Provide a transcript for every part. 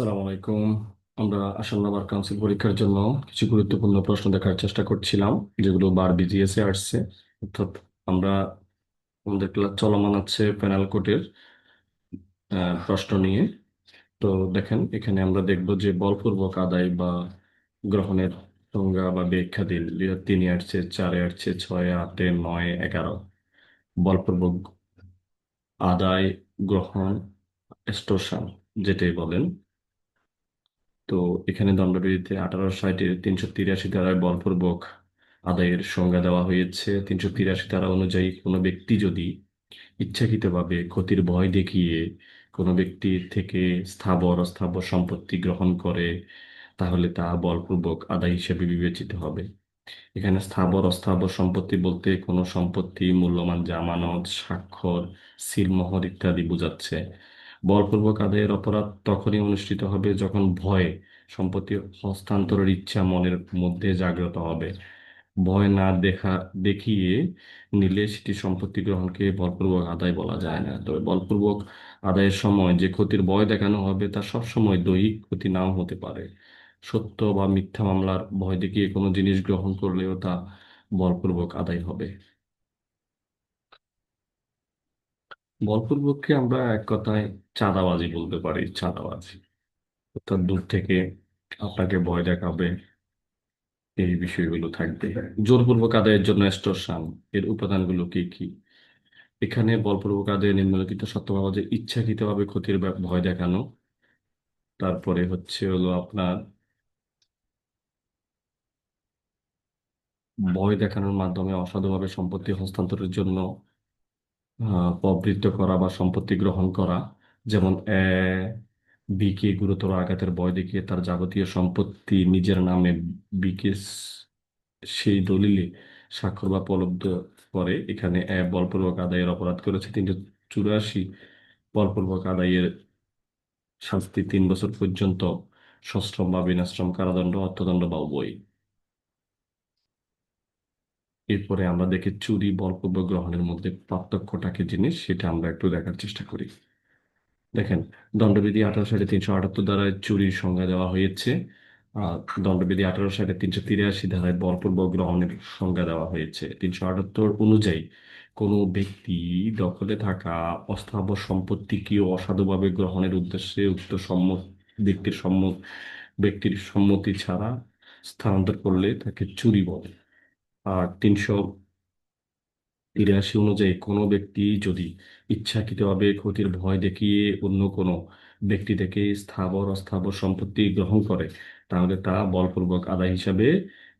আসসালামু আলাইকুম। আমরা আসন্ন বার কাউন্সিল পরীক্ষার জন্য কিছু গুরুত্বপূর্ণ প্রশ্ন দেখার চেষ্টা করছিলাম যেগুলো বার বিজিএসে আসছে। অর্থাৎ আমরা আমাদের ক্লাস চলমান আছে প্যানেল আহ, প্রশ্ন নিয়ে। তো দেখেন এখানে আমরা দেখব যে বলপূর্বক আদায় বা গ্রহণের সংজ্ঞা বা ব্যাখ্যা হাজার তিনে আসছে চারে আসছে ছয়ে আটে নয় এগারো। বলপূর্বক আদায় গ্রহণ এক্সটোরশন যেটাই বলেন। তো এখানে দণ্ডবিধিতে আঠারো ষাটের তিনশো তিরাশি ধারায় বলপূর্বক আদায়ের সংজ্ঞা দেওয়া হয়েছে। তিনশো তিরাশি ধারা অনুযায়ী কোনো ব্যক্তি যদি ইচ্ছাকৃতভাবে ক্ষতির ভয় দেখিয়ে কোনো ব্যক্তির থেকে স্থাবর অস্থাবর সম্পত্তি গ্রহণ করে, তাহলে তা বলপূর্বক আদায় হিসেবে বিবেচিত হবে। এখানে স্থাবর অস্থাবর সম্পত্তি বলতে কোনো সম্পত্তি, মূল্যবান জামানত, স্বাক্ষর, সিলমোহর ইত্যাদি বোঝাচ্ছে। বলপূর্বক আদায়ের অপরাধ তখনই অনুষ্ঠিত হবে যখন ভয়ে সম্পত্তি হস্তান্তরের ইচ্ছা মনের মধ্যে জাগ্রত হবে। ভয় না দেখা, দেখিয়ে নিলে সেটি সম্পত্তি গ্রহণকে বলপূর্বক আদায় বলা যায় না। তবে বলপূর্বক আদায়ের সময় যে ক্ষতির ভয় দেখানো হবে তা সবসময় দৈহিক ক্ষতি নাও হতে পারে। সত্য বা মিথ্যা মামলার ভয় দেখিয়ে কোনো জিনিস গ্রহণ করলেও তা বলপূর্বক আদায় হবে। বলপূর্বককে আমরা এক কথায় চাঁদাবাজি বলতে পারি, চাঁদাবাজি। অর্থাৎ দূর থেকে আপনাকে ভয় দেখাবে, এই বিষয়গুলো থাকবে। জোরপূর্বক আদায়ের জন্য এক্সটর্শন এর উপাদানগুলো কি কি? এখানে বলপূর্বক আদায়ে নিম্নলিখিত সত্য পাওয়া যে ইচ্ছাকৃতভাবে ক্ষতির ভয় দেখানো। তারপরে হচ্ছে হলো আপনার ভয় দেখানোর মাধ্যমে অসাধুভাবে সম্পত্তি হস্তান্তরের জন্য প্রবৃত্ত করা বা সম্পত্তি গ্রহণ করা, যেমন এ বিকে গুরুতর আঘাতের ভয় দেখিয়ে তার যাবতীয় সম্পত্তি নিজের নামে বিকে সেই দলিলে স্বাক্ষর বা প্রলব্ধ করে। এখানে এ, বলপূর্বক আদায়ের অপরাধ করেছে তিনশো চুরাশি। বলপূর্বক আদায়ের শাস্তি তিন বছর পর্যন্ত সশ্রম বা বিনাশ্রম কারাদণ্ড, অর্থদণ্ড বা উভয় এরপরে আমরা দেখি চুরি বলপূর্বক গ্রহণের মধ্যে পার্থক্যটাকে জিনিস, সেটা আমরা একটু দেখার চেষ্টা করি। দেখেন, দণ্ডবিধি আঠারো সালে তিনশো আটাত্তর ধারায় চুরির সংজ্ঞা দেওয়া হয়েছে। আর দণ্ডবিধি আঠারো সালে তিনশো তিরাশি ধারায় বলপূর্বক গ্রহণের সংজ্ঞা দেওয়া হয়েছে। তিনশো আটাত্তর অনুযায়ী, কোনো ব্যক্তি দখলে থাকা অস্থাবর সম্পত্তিকেও অসাধুভাবে গ্রহণের উদ্দেশ্যে উক্ত সম্মত ব্যক্তির সম্মত, ব্যক্তির সম্মতি ছাড়া স্থানান্তর করলে তাকে চুরি বলে। তিনশো তিরাশি অনুযায়ী কোনো ব্যক্তি যদি ইচ্ছাকৃতভাবে ক্ষতির ভয় দেখিয়ে অন্য কোনো ব্যক্তি থেকে স্থাবর অস্থাবর সম্পত্তি গ্রহণ করে, তাহলে তা বলপূর্বক আদায় হিসাবে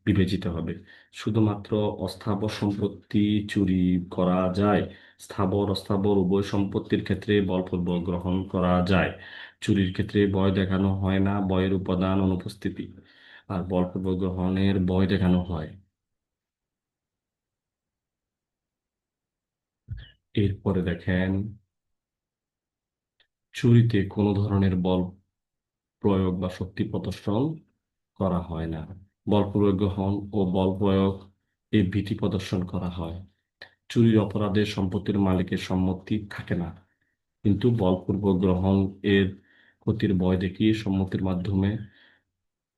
বিবেচিত হবে। শুধুমাত্র অস্থাবর সম্পত্তি চুরি করা যায়, স্থাবর অস্থাবর উভয় সম্পত্তির ক্ষেত্রে বলপূর্বক গ্রহণ করা যায়। চুরির ক্ষেত্রে ভয় দেখানো হয় না, ভয়ের উপাদান অনুপস্থিতি। আর বলপূর্বক গ্রহণের ভয় দেখানো হয়। এরপরে দেখেন, চুরিতে কোনো ধরনের বল প্রয়োগ বা শক্তি প্রদর্শন করা হয় না। বল প্রয়োগ গ্রহণ ও বল প্রয়োগ এই ভীতি প্রদর্শন করা হয়। চুরির অপরাধে সম্পত্তির মালিকের সম্মতি থাকে না। কিন্তু বলপূর্বক গ্রহণ এর ক্ষতির ভয় দেখিয়ে সম্মতির মাধ্যমে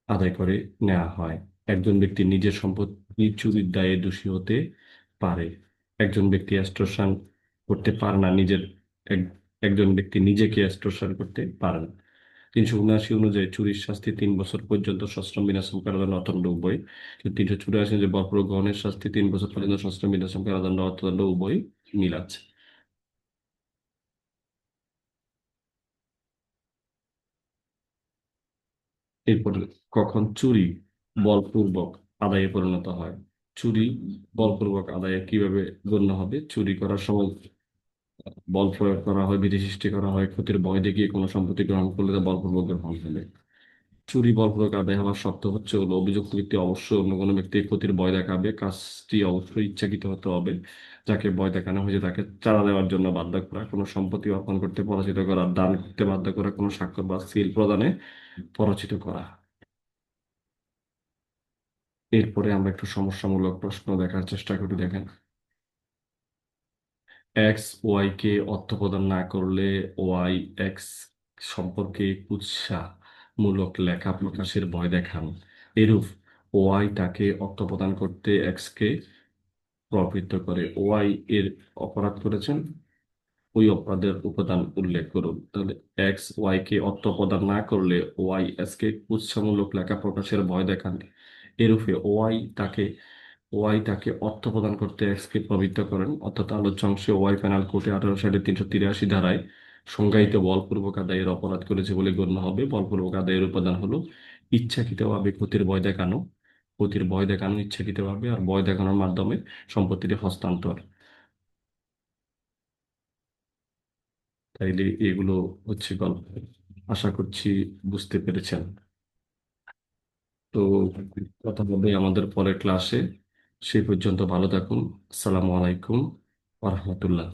আদায় করে নেওয়া হয়। একজন ব্যক্তি নিজের সম্পত্তি চুরির দায়ে দোষী হতে পারে। একজন ব্যক্তি এক্সটর্শন করতে পারে না, নিজের এক- একজন ব্যক্তি নিজেকে এক্সটর্শন করতে পারে না। তিনশো উনআশি অনুযায়ী চুরির শাস্তি তিন বছর পর্যন্ত সশ্রম বিনাশ্রম কারাদণ্ড অর্থদণ্ড উভয়। কিন্তু তিনশো চুরাশি যে বলপূর্বক গ্রহণের শাস্তি তিন বছর পর্যন্ত সশ্রম বিনাশ্রম কারাদণ্ড অর্থদণ্ড উভয় মিল আছে এরপর কখন চুরি বলপূর্বক আদায়ে পরিণত হয়? চুরি বলপূর্বক আদায়ে কীভাবে গণ্য হবে? চুরি করার সময় বল প্রয়োগ করা হয়, বিধি সৃষ্টি করা হয়, ক্ষতির ভয় দেখিয়ে কোনো সম্পত্তি গ্রহণ করলে তা বলপূর্বক গ্রহণ হবে চুরি বলপূর্বক আদায় হওয়ার শর্ত হচ্ছে হলো অভিযুক্ত ব্যক্তি অবশ্যই অন্য কোনো ব্যক্তির ক্ষতির ভয় দেখাবে। কাজটি অবশ্যই ইচ্ছাকৃত হতে হবে। যাকে ভয় দেখানো হয়েছে তাকে চাঁদা দেওয়ার জন্য বাধ্য করা, কোনো সম্পত্তি অর্পণ করতে পরাজিত করা, দান করতে বাধ্য করা, কোনো স্বাক্ষর বা সিল প্রদানে পরাজিত করা। এরপরে আমরা একটু সমস্যামূলক প্রশ্ন দেখার চেষ্টা করি, দেখেন। এক্স ওয়াই কে অর্থ প্রদান না করলে ওয়াই এক্স সম্পর্কে কুৎসা মূলক লেখা প্রকাশের ভয় দেখান। এরূপ ওয়াই তাকে অর্থ প্রদান করতে এক্স কে প্রবৃত্ত করে। ওয়াই এর অপরাধ করেছেন? ওই অপরাধের উপাদান উল্লেখ করুন। তাহলে এক্স ওয়াই কে অর্থ প্রদান না করলে ওয়াই এস কে কুৎসামূলক লেখা প্রকাশের ভয় দেখান। এরূপে ওয়াই তাকে ওয়াই তাকে অর্থ প্রদান করতে এক্সকে প্রবৃত্ত করেন। অর্থাৎ আলোচ্য অংশে ওয়াই পেনাল কোর্টে আঠারো সালে তিনশো তিরাশি ধারায় সংজ্ঞায়িত বলপূর্বক আদায়ের অপরাধ করেছে বলে গণ্য হবে। বলপূর্বক আদায়ের উপাদান হলো ইচ্ছাকৃতভাবে ক্ষতির ভয় দেখানো। ক্ষতির ভয় দেখানো ইচ্ছাকৃতভাবে আর ভয় দেখানোর মাধ্যমে সম্পত্তিটি হস্তান্তর। তাইলে এগুলো হচ্ছে গল্প। আশা করছি বুঝতে পেরেছেন। তো কথা হবে আমাদের পরের ক্লাসে সেই পর্যন্ত ভালো থাকুন। আসসালামু আলাইকুম ওয়া রাহমাতুল্লাহ।